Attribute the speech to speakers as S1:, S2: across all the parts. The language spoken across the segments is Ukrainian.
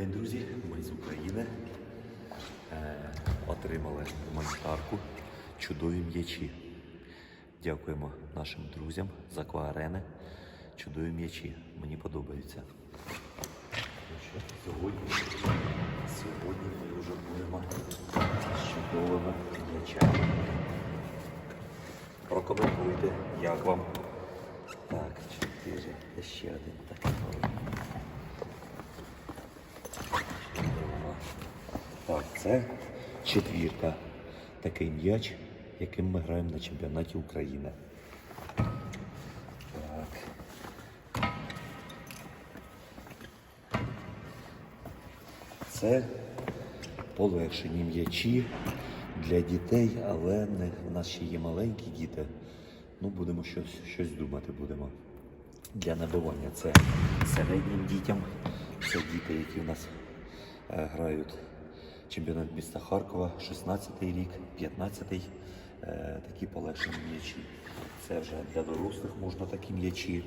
S1: день, друзі, ми з України е, отримали гуманітарку чудові м'ячі. Дякуємо нашим друзям з Акваарени. Чудові м'ячі. Мені подобаються. Ну сьогодні сьогодні ми вже будемо з чудовими м'ячами. Прокоментуйте, як вам. Так, чотири. Ще один такий. Це четвірка. Такий м'яч, яким ми граємо на чемпіонаті України. Так. Це полегшені м'ячі для дітей, але не, в нас ще є маленькі діти. Ну, будемо щось, щось думати будемо. Для набивання це середнім дітям. Це діти, які в нас е, грають чемпіонат міста Харкова, 16-й рік, 15-й. Е, такі полегшені м'ячі. Це вже для дорослих можна такі м'ячі.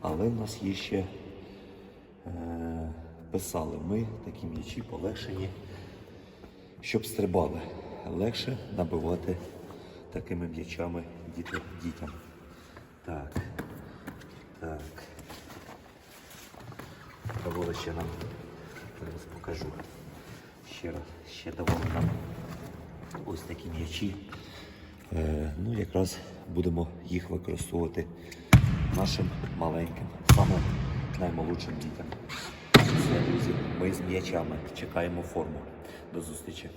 S1: Але в нас є ще е, писали ми такі м'ячі полегшені, щоб стрибали. Легше набивати такими м'ячами дітям. Так. Так. Давали ще нам. Зараз покажу. Ще раз, ще давали нам ось такі м'ячі. Е, ну, якраз будемо їх використовувати нашим маленьким, самим наймолодшим дітям. Все, друзі, ми з м'ячами чекаємо форму. До зустрічі.